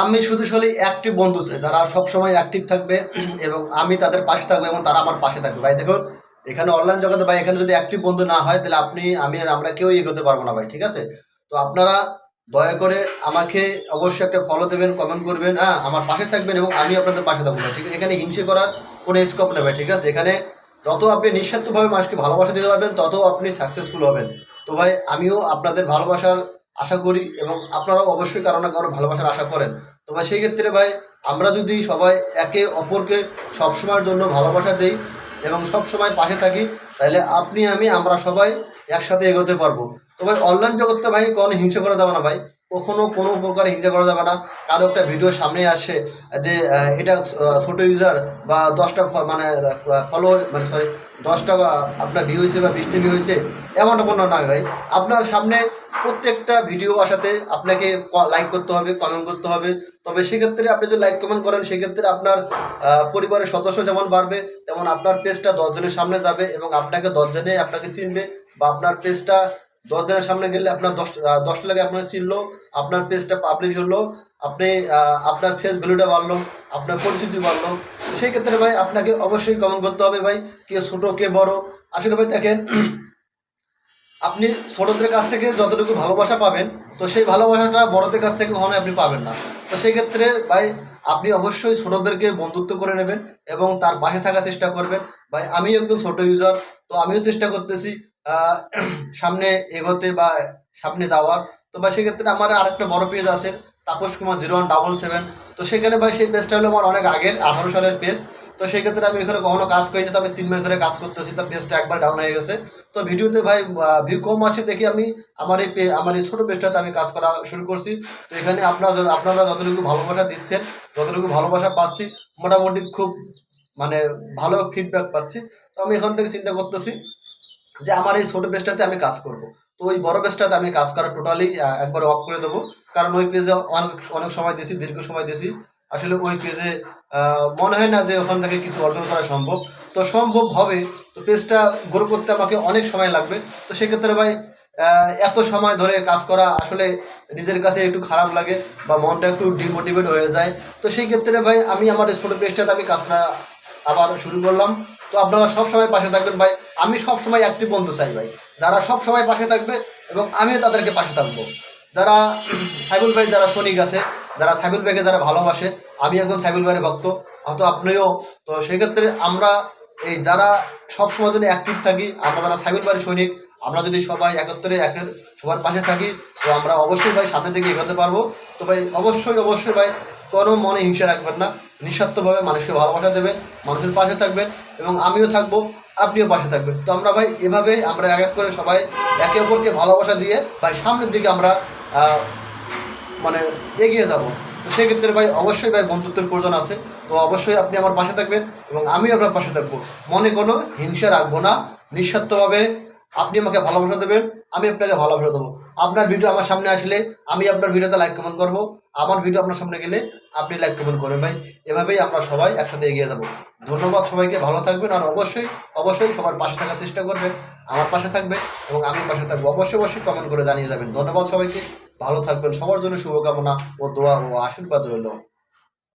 আমি শুধু শুধু অ্যাক্টিভ বন্ধু চাই, যারা সবসময় অ্যাক্টিভ থাকবে এবং আমি তাদের পাশে থাকব এবং তারা আমার পাশে থাকবে। ভাই, দেখুন, এখানে অনলাইন জগতে ভাই, এখানে যদি অ্যাক্টিভ বন্ধু না হয়, তাহলে আপনি, আমি আর আমরা কেউ এগোতে পারব না ভাই, ঠিক আছে? তো আপনারা দয়া করে আমাকে অবশ্যই একটা ফলো দেবেন কমেন্ট করবেন হ্যাঁ আমার পাশে থাকবেন এবং আমি আপনাদের পাশে থাকব ঠিক আছে? এখানে হিংসে করার কোনো স্কোপ নেবে ঠিক আছে? এখানে যত আপনি নিঃস্বার্থভাবে মানুষকে ভালোবাসা দিতে পারবেন, তত আপনি সাকসেসফুল হবেন। তো ভাই, আমিও আপনাদের ভালোবাসার আশা করি এবং আপনারাও অবশ্যই কারও না কারও ভালোবাসার আশা করেন। তো ভাই, সেই ক্ষেত্রে ভাই, আমরা যদি সবাই একে অপরকে সবসময়ের জন্য ভালোবাসা দেই এবং সব সময় পাশে থাকি, তাহলে আপনি আমি, আমরা সবাই একসাথে এগোতে পারব। তো ভাই অনলাইন জগৎটা ভাই কোনো হিংসা করে যাবে না ভাই। কখনো কোনো প্রকার হিংসা করা যাবে না। কারও একটা ভিডিও সামনে আসে যে এটা ছোট ইউজার বা দশটা মানে ফলো মানে সরি দশটা, আপনার ভিউ হয়েছে বা বিশটা ভিউ হয়েছে, এমনটা কোনো না ভাই। আপনার সামনে প্রত্যেকটা ভিডিও আসাতে আপনাকে লাইক করতে হবে কমেন্ট করতে হবে। তবে সেক্ষেত্রে আপনি যদি লাইক কমেন্ট করেন, সেক্ষেত্রে আপনার পরিবারের সদস্য যেমন বাড়বে, তেমন আপনার পেজটা দশজনের সামনে যাবে এবং আপনাকে দশজনে আপনাকে চিনবে বা আপনার পেজটা দশজনের সামনে গেলে আপনার দশ দশ লাখে আপনার চিনলো আপনার পেজটা পাবলিশ হলো, আপনি আপনার ফেস ভ্যালুটা বাড়লো, আপনার পরিচিতি বাড়লো। সেই ক্ষেত্রে ভাই, আপনাকে অবশ্যই কমেন্ট করতে হবে ভাই, কে ছোটো, কে বড়। আসলে ভাই দেখেন, আপনি ছোটদের কাছ থেকে যতটুকু ভালোবাসা পাবেন, তো সেই ভালোবাসাটা বড়দের কাছ থেকে কখনোই আপনি পাবেন না। তো সেই ক্ষেত্রে ভাই, আপনি অবশ্যই ছোটদেরকে বন্ধুত্ব করে নেবেন এবং তার পাশে থাকার চেষ্টা করবেন। ভাই আমি একদম ছোট ইউজার তো আমিও চেষ্টা করতেছি সামনে এগোতে বা সামনে যাওয়ার। তো ভাই, সেক্ষেত্রে আমার আরেকটা বড় পেজ আছে, Tapas Kumar zero one double seven. তো সেখানে ভাই, সেই পেজটা হলো আমার অনেক আগের, আঠারো সালের পেজ তো সেই ক্ষেত্রে আমি এখানে কখনো কাজ করি করিনি, তো আমি তিন মাস ধরে কাজ করতেছি, তো পেজটা একবার ডাউন হয়ে গেছে। তো ভিডিওতে ভাই ভিউ কম আসে দেখি আমি, আমার এই পে- আমার এই ছোটো পেজটাতে আমি কাজ করা শুরু করছি। তো এখানে আপনারা আপনারা যতটুকু ভালোবাসা দিচ্ছেন, যতটুকু ভালোবাসা পাচ্ছি, মোটামুটি খুব মানে ভালো ফিডব্যাক পাচ্ছি। তো আমি এখান থেকে চিন্তা করতেছি যে আমার এই ছোটো পেজটাতে আমি কাজ করব। তো ওই বড় পেজটাতে আমি কাজ করা টোটালি একবার অফ করে দেবো। কারণ ওই পেজে অনেক অনেক সময় দিয়েছি দীর্ঘ সময় দিয়েছি আসলে ওই পেজে মনে হয় না যে ওখান থেকে কিছু অর্জন করা সম্ভব। তো সম্ভব হবে। তো পেজটা গ্রো করতে আমাকে অনেক সময় লাগবে। তো সেক্ষেত্রে ভাই এত সময় ধরে কাজ করা আসলে নিজের কাছে একটু খারাপ লাগে বা মনটা একটু ডিমোটিভেট হয়ে যায়। তো সেই ক্ষেত্রে ভাই, আমি আমার ছোটো পেজটাতে আমি কাজ করা আবার শুরু করলাম। তো আপনারা সব সময় পাশে থাকবেন ভাই। আমি সব সময় অ্যাক্টিভ বন্ধু চাই ভাই। যারা সব সময় পাশে থাকবে এবং আমিও তাদেরকে পাশে থাকব। যারা সাইবুল ভাই, যারা সৈনিক আছে, যারা সাইবুল ভাইকে যারা ভালোবাসে, আমি একজন সাইবুল ভাইয়ের ভক্ত হয়তো আপনিও। তো সেক্ষেত্রে আমরা এই যারা সব সময় জন্য অ্যাক্টিভ থাকি, আমরা যারা সাইবুল ভাইয়ের সৈনিক, আমরা যদি সবাই একত্রে একের সবার পাশে থাকি, তো আমরা অবশ্যই ভাই সামনের দিকে এগোতে পারব। তো ভাই, অবশ্যই অবশ্যই ভাই কোনো মনে হিংসা রাখবেন না। নিঃস্বার্থভাবে মানুষকে ভালোবাসা দেবেন, মানুষের পাশে থাকবেন এবং আমিও থাকব, আপনিও পাশে থাকবেন। তো আমরা ভাই এভাবে আমরা এক এক করে সবাই একে অপরকে ভালোবাসা দিয়ে ভাই সামনের দিকে আমরা মানে এগিয়ে যাব। তো সেক্ষেত্রে ভাই অবশ্যই ভাই বন্ধুত্বের প্রয়োজন আছে। তো অবশ্যই আপনি আমার পাশে থাকবেন এবং আমিও আপনার পাশে থাকব। মনে কোনো হিংসা রাখব না। নিঃস্বার্থভাবে আপনি আমাকে ভালোবাসা দেবেন। আমি আপনাকে ভালোবাসা দেবো আপনার ভিডিও আমার সামনে আসলে আমি আপনার ভিডিওতে লাইক কমেন্ট করব। আমার ভিডিও আপনার সামনে গেলে আপনি লাইক কমেন্ট করবেন ভাই। এভাবেই আমরা সবাই একসাথে এগিয়ে যাব। ধন্যবাদ সবাইকে, ভালো থাকবেন। আর অবশ্যই অবশ্যই সবার পাশে থাকার চেষ্টা করবেন। আমার পাশে থাকবে এবং আমি পাশে থাকব। অবশ্যই অবশ্যই কমেন্ট করে জানিয়ে যাবেন। ধন্যবাদ সবাইকে। ভালো থাকবেন। সবার জন্য শুভকামনা ও দোয়া ও আশীর্বাদ রইল।